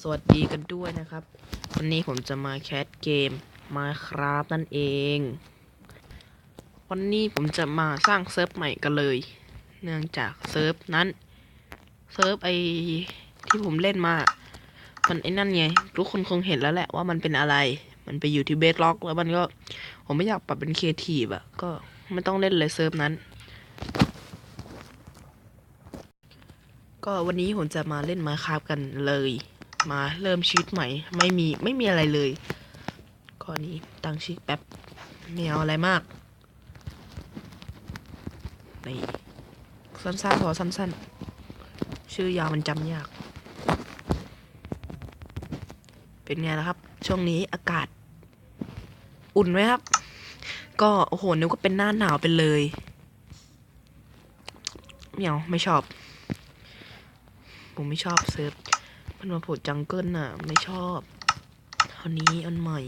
สวัสดีกันด้วยนะครับ วันนี้ผมจะมาแคสเกมมาครับนั่นเอง วันนี้ผมจะมาสร้างเซิร์ฟใหม่กันเลย เนื่องจากเซิร์ฟนั้น เซิร์ฟไอที่ผมเล่นมา มันไอ้นั่นไง ทุกคนคงเห็นแล้วแหละว่ามันเป็นอะไร มันไปอยู่ที่เบสล็อกแล้วมันก็ ผมไม่อยากปรับเป็นเคทีฟอะก็ไม่ต้องเล่นเลยเซิร์ฟนั้น ก็วันนี้ผมจะมาเล่นมาคราบกันเลย มาเริ่มชีวิตใหม่ ไม่มีไม่มีอะไรเลยก็นี้ตั้งชื่อแป๊บไม่เอาอะไรมากนี่สั้นๆพอสั้นๆ ชื่อยาวมันจำยาก เป็นไงล่ะครับ ช่วงนี้อากาศ อุ่นไหมครับ ก็โอ้โหนึกว่าเป็นหน้าหนาวไปเลยเมียวไม่ชอบ ผมไม่ชอบเซิร์ฟ มันมาโผล่จังเกิลน่ะ ไม่ชอบคราวนี้อันใหม่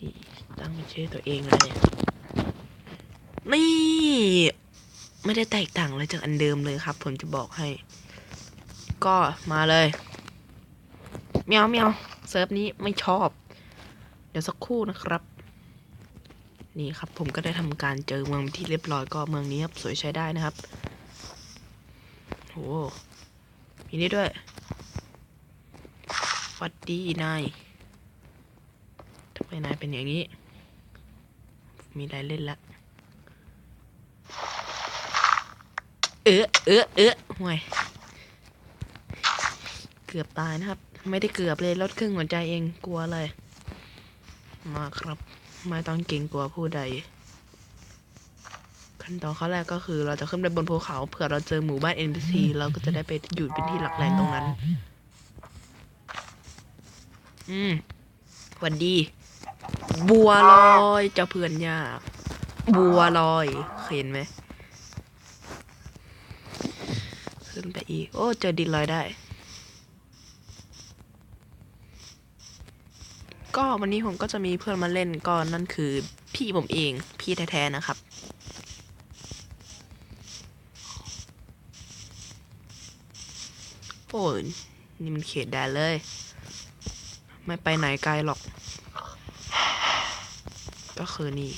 นี่ตั้งเป็นชื่อตัวเองเลยเนี่ย นี่ ไม่ได้แตกต่างอะไรจากอันเดิมเลยครับ ผมจะบอกให้ ก็มาเลยเมียวเมียวเซิร์ฟนี้ไม่ชอบ เดี๋ยวสักครู่นะครับ นี่ครับผมก็ได้ทำการเจอเมืองที่เรียบร้อยก็เมืองนี้ครับสวยใช้ได้นะครับโอ้มีนี่ด้วยวัดดีนายทำไมนายเป็นอย่างนี้ มีอะไรเล่นละเออเออเออห่วยเกือบตายนะครับ ไม่ได้เกือบเลยลดครึ่งหัวใจเองกลัวเลยมาครับ ไม่ต้องเกรงกลัวผู้ใด ขั้นตอนขั้นแรกก็คือเราจะขึ้นไปบนภูเขาเผื่อเราเจอหมู่บ้าน NPC เราก็จะได้ไปอยู่เป็นที่หลักแหล่งตรงนั้น อืมหวันดี บัวลอยเจ้าเพื่อนยากบัวลอยเห็นไหมขึ้นไปอีก โอ้ เจอดินลอยได้ ก็วันนี้ผมก็จะมีเพื่อนมาเล่นก็นั่นคือพี่ผมเองพี่แท้ๆนะครับ โอ้ยนี่มันเขตแดนเลย ไม่ไปไหนไกลหรอก ก็คือนี่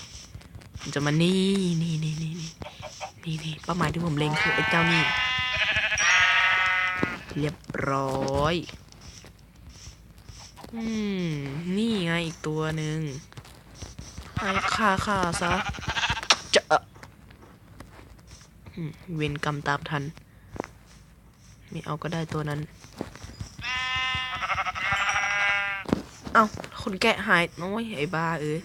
มันจะมานี่นี่นี่นี่นี่นี่นี่เป้าหมายที่ผมเล็งคือไอ้เจ้านี่ เรียบร้อย อืม นี่ไงอีกตัวหนึ่งให้ฆ่าฆ่าซะ จะอืมเวรกรรมตามทัน ไม่เอาก็ได้ตัวนั้น เอาคนแกะหายน้อยไอ้บ้าเอ้ย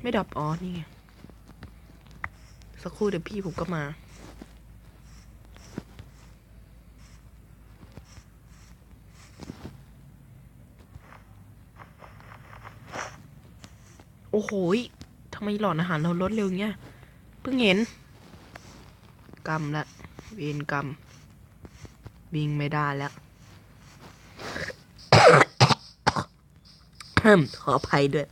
ไม่ดับอ๋อนี่ไง สักครู่เดี๋ยวพี่ผมก็มา โอ้โหทำไมหลอดอาหารเราลดเร็วเงี้ย เพิ่งเห็น กรรมละ เวรกรรม วิ่งไม่ได้แล้วขออภัยด้วย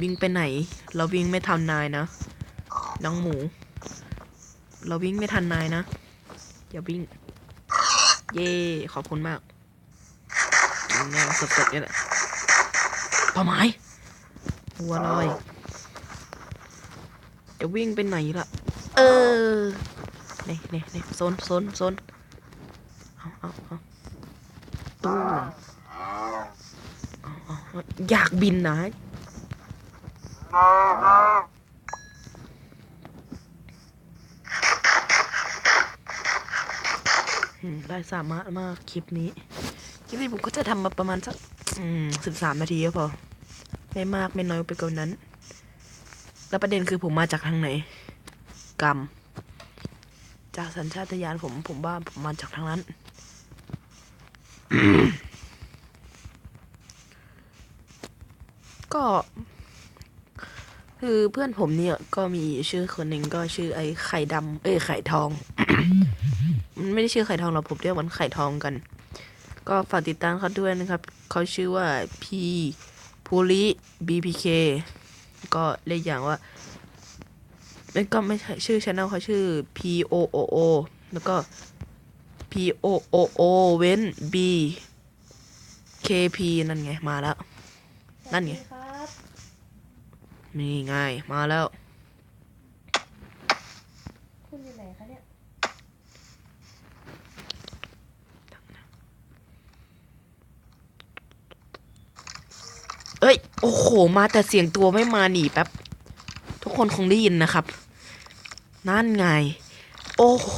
วิ่งไปไหน เราวิ่งไม่ทันนายนะ น้องหมู เราวิ่งไม่ทันนายนะ อย่าวิ่ง เย่ขอบคุณมาก แนวสดๆนี่แหละเป้าหมายหัวลอยจะวิ่งไปไหนล่ะ เออนี่นี่นี่โซนโซนโซนเอาเอาเอาตู้มเอาเอาเอาอยากบินนะอืมได้สามารถมากคลิปนี้ คลิปนี้ผมก็จะทำมาประมาณสักสิบสามนาทีก็พอ ไม่มากไม่น้อยไปกว่านั้น แล้วประเด็นคือผมมาจากทางไหน กรรม จากสัญชาตญาณผมผมว่าผมมาจากทางนั้น ก็ คือเพื่อนผมเนี่ย ก็มีชื่อคนหนึ่งก็ชื่อไอ้ไข่ดำเอ้ยไข่ทอง มันไม่ได้ชื่อไข่ทองหรอกผมเรียกมันไข่ทองกัน ก็ฝากติดตามเขาด้วยนะครับ เขาชื่อว่าพีภูริ BPK ก็เรียกอย่างว่าไม่ก็ไม่ใช่ชื่อช anel เขาชื่อ P O O O แล้วก็ P O O O เว้น B K P นั่นไง มาแล้ว นั่นไงสวัสดีครับนี่ไง มาแล้ว คุณอยู่ไหนคะเนี่ย เอ้ย โอ้โห มาแต่เสียงตัวไม่มาหนีแป๊บ ทุกคนคงได้ยินนะครับ นั่นไง โอ้โห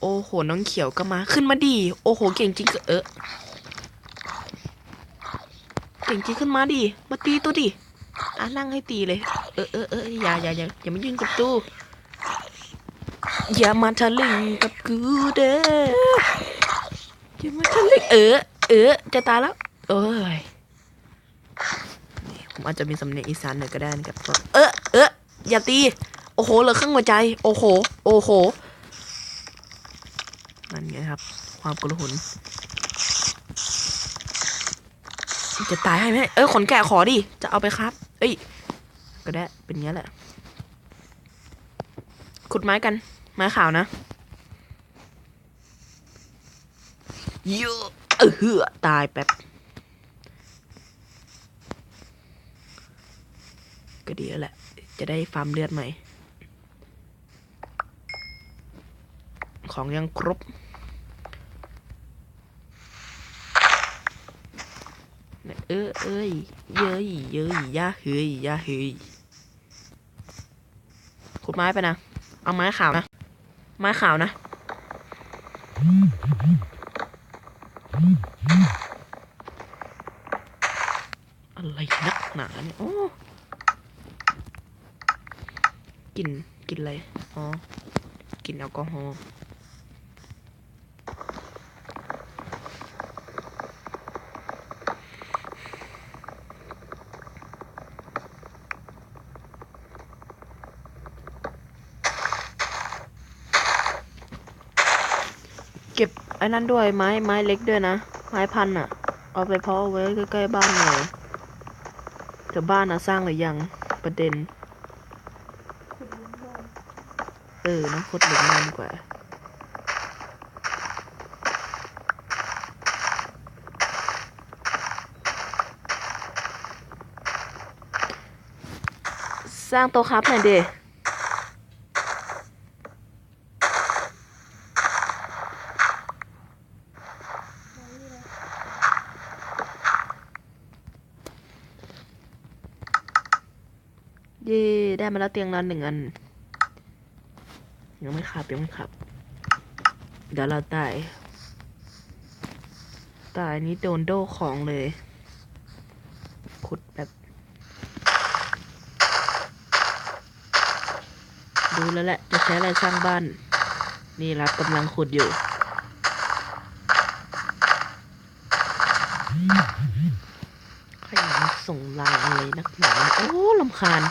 โอ้โห น้องเขียวก็มา ขึ้นมาดี โอ้โห เก่งจริงเออเก่งจริงขึ้นมาดิมาตีตัวดิอะนั่งให้ตีเลย เออเออเอออย่าอย่าอย่าอย่ามายืนกับตู้ อย่ามาทะลึงกับกูเด้ออย่ามาทะลึงเออ เออ จะตายแล้ว เอ้ย ผมอาจจะมีสำเนียงอีสานหน่อยก็ได้นะครับเออเอออย่าตี โอ้โหเหลือครึ่งหัวใจ โอ้โห โอ้โห นั่นไงครับ ความกระหุน จะตายให้ไหมเอ้ยขนแกะขอดิ จะเอาไปครับ เอ้ย ก็ได้ เป็นเงี้ยแหละ ขุดไม้กัน ไม้ขาวนะเยอะเออเหือตายแป๊บ ก็ดีแล้วแหละ จะได้ฟาร์มเลือดใหม่ ของยังครบ เออเอ้ย เย้ยเย้ยย่าเฮ้ยย่าเฮ้ยขุดไม้ไปนะ เอาไม้ขาวนะ ไม้ขาวนะอะไรนักหนาเนี่ยโอ้ กินกินอะไร อ๋อกินแอลกอฮอล์เก็บไอ้นั้นด้วยไม้ไม้เล็กด้วยนะ ไม้พันอะเอาไปเพาะไว้ใกล้ๆบ้านหน่อยแต่บ้านอะสร้างหรือยังประเด็น คุณลุ้นบอล เออน้ำคดหลุมนานกว่าสร้างโต๊ะครับหน่อยเดมานี่เย่ได้มาแล้วเตียงนอนหนึ่งอัน ยังไม่ขับยังไม่ขับ เดี๋ยวเราตาย ตายนี้โดนโดของเลย ขุดแบบดูแล้วแหละ จะใช้อะไรสร้างบ้าน นี่รับกำลังขุดอยู่ ขยันส่งลน์อะไรนักหนาโอ้ลำคาญ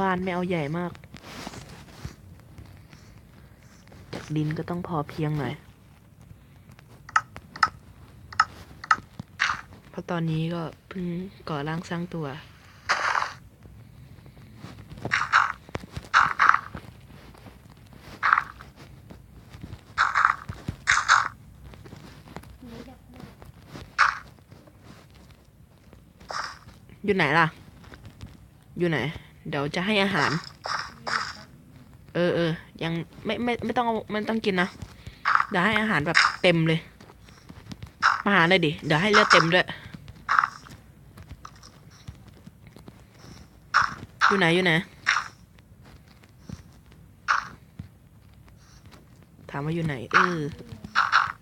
บ้านไม่เอาใหญ่มาก จากดินก็ต้องพอเพียงหน่อย เพราะตอนนี้ก็เพิ่งก่อร่างสร้างตัวยากได้อยู่ไหนล่ะ อยู่ไหน เดี๋ยวจะให้อาหาร เออเออยังไม่ไม่ไม่ต้องเอาไม่ต้องกินนะเดี๋ยวให้อาหารแบบเต็มเลย มาหาหน่อยดิ เดี๋ยวให้เลือดเต็มด้วย อยู่ไหนอยู่ไหน ถามว่าอยู่ไหน เออ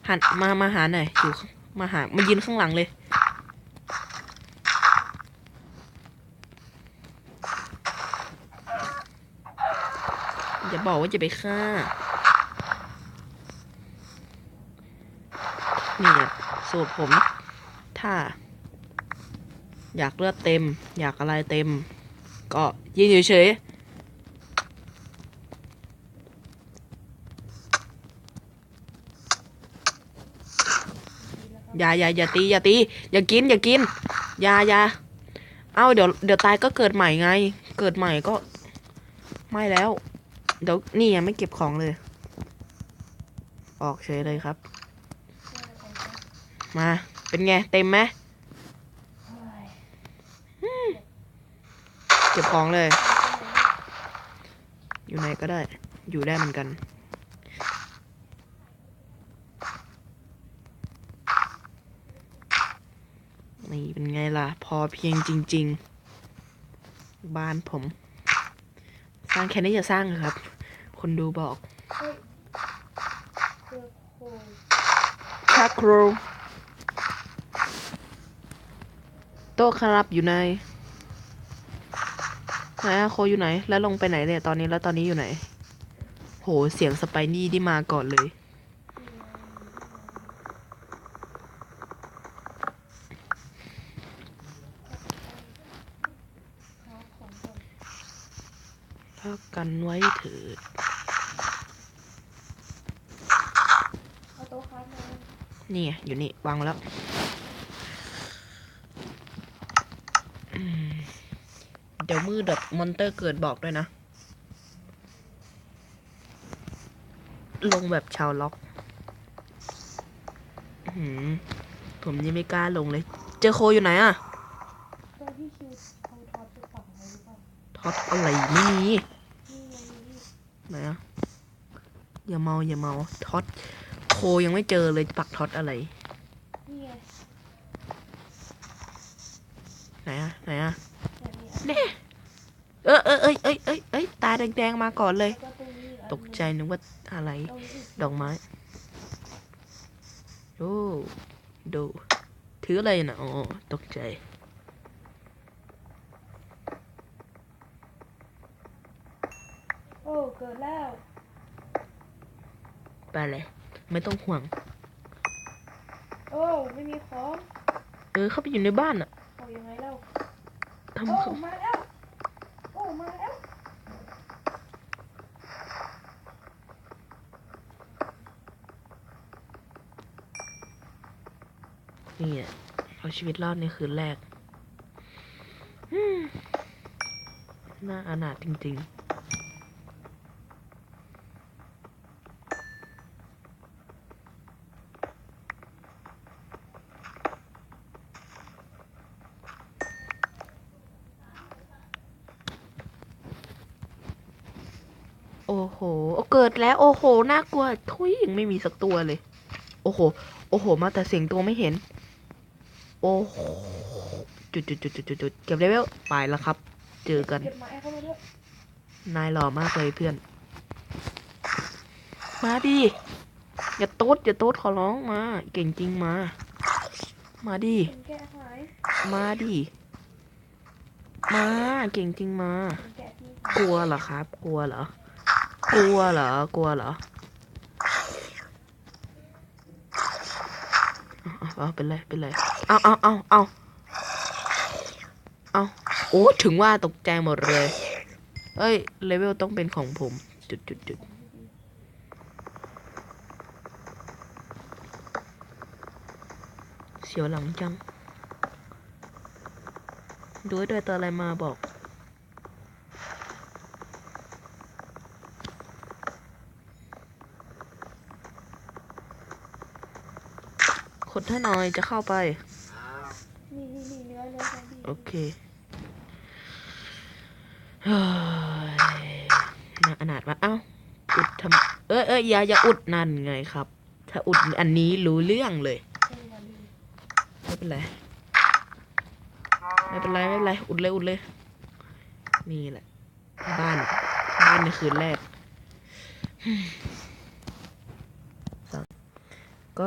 หันมามาหาหน่อยอยู่มาหามายืนข้างหลังเลย เอย่า บอกว่าจะไปฆ่า นี่อะสูตรผม ถ้า อยากเลือดเต็ม อยากอะไรเต็ม ก็ยืนเฉยอย่าอย่าอย่าตีอย่าตีอย่ากินอย่ากินอย่าอย่าเอ้าเดี๋ยวเดี๋ยวตายก็เกิดใหม่ไง เกิดใหม่ก็ ไม่แล้ว เดี๋ยวนี่ยังไม่เก็บของเลย ออกเฉยเลยครับ มา เป็นไง เต็มไหมเก็บของเลย อยู่ไหนก็ได้ อยู่ได้เหมือนกันนี่เป็นไงล่ะ พอเพียงจริง ๆ บ้านผม ร้างแค่นี้จะสร้างเหรอครับ คนดูบอกเฮ้ยเจอโคยคาครูโต๊ะครับอยู่ไหนไหนอะโคอยู่ไหน แล้วลงไปไหนเนี่ยตอนนี้แล้วตอนนี้อยู่ไหน โหเสียงสไปนี่ที่มาก่อนเลย หาของก่อน พักกันไว้เถิด เอาโต๊ะค้ามา นี่ไงอยู่นี่วางแล้วเดี๋ยวมือแบบมอนเตอร์เกิดบอกด้วยนะ ลงแบบชาวล็อกอื้อหือผมยังไม่กล้าลงเลย เจอโคอยู่ไหนอะท็อตอะไรไม่มีไงนี่ไหนอะอย่าเมาอย่าเมาท็อต โคยังไม่เจอเลยปักท็อตอะไรนี่ไงไหนอะไหนอะแบบนี้เน่เออเออเอ้ยเอ้ยเอ้ยเอ้ยตาแดงๆมาก่อนเลยแล้วก็ตรงนี้อีอันตกใจนึกว่าอะไรตรงนี้อีกดอกไม้โอ้ดูถืออะไรนะอ๋อตกใจ โอ้เกิดแล้ว ไปเลย ไม่ต้องห่วง โอ้ไม่มีของเออเข้าไปอยู่ในบ้านอะเอายังไงเล่าทำโอ้เขามาแล้วโอ้มาแล้วนี่อะเอาชีวิตรอดในคืนแรกอืมน่าอนาถจริง ๆ โอ้โหเกิดแล้ว โอ้โห น่ากลัว ทุยยังไม่มีสักตัวเลย โอ้โห โอ้โห มาแต่เสียงตัวไม่เห็น โอ้โห จุดจุดจุดจุดจุดจุดเก็บเลเวลไปแล้วครับ เจอกัน เก็บไม้เข้ามาด้วยนายหล่อมากเลยเพื่อน มาดิ อย่าโต๊ดอย่าโต๊ดขอร้องมา เก่งจริงมา มาดิเป็นแกะหายมาดิ มา เก่งจริงมาเป็นแกะที่ กลัวเหรอครับ กลัวเหรอ กลัวเหรอ กลัวเหรอเอาเอาเอาเป็นไรเป็นไรเอาเอาเอาเอาเอาโอ้ถึงว่าตกใจหมดเลยเอ้ย เลเวลต้องเป็นของผม จุดจุดจุดเสียวหลังจังดูให้ด้วยตัวอะไรมาบอก ดถ้าหน่อยจะเข้าไป นี่นี่นี่เนื้อเนื้อซอมบี้โอเคเฮ้ยน่าอนาถมาเอ้า อุดทำเอ้ยเอ้ยอย่าอย่าอุดนั่นไงครับ ถ้าอุดอันนี้รู้เรื่องเลยเอ้ยอย่าลืมไม่เป็นไร ไม่เป็นไร ไม่เป็นไร อุดเลย อุดเลย นี่แหละ บ้าน บ้านในคืนแรกก็สวัส ก็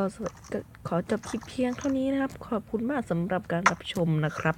ขอจบคลิปเพียงเท่านี้นะครับ ขอบคุณมากสำหรับการรับชมนะครับ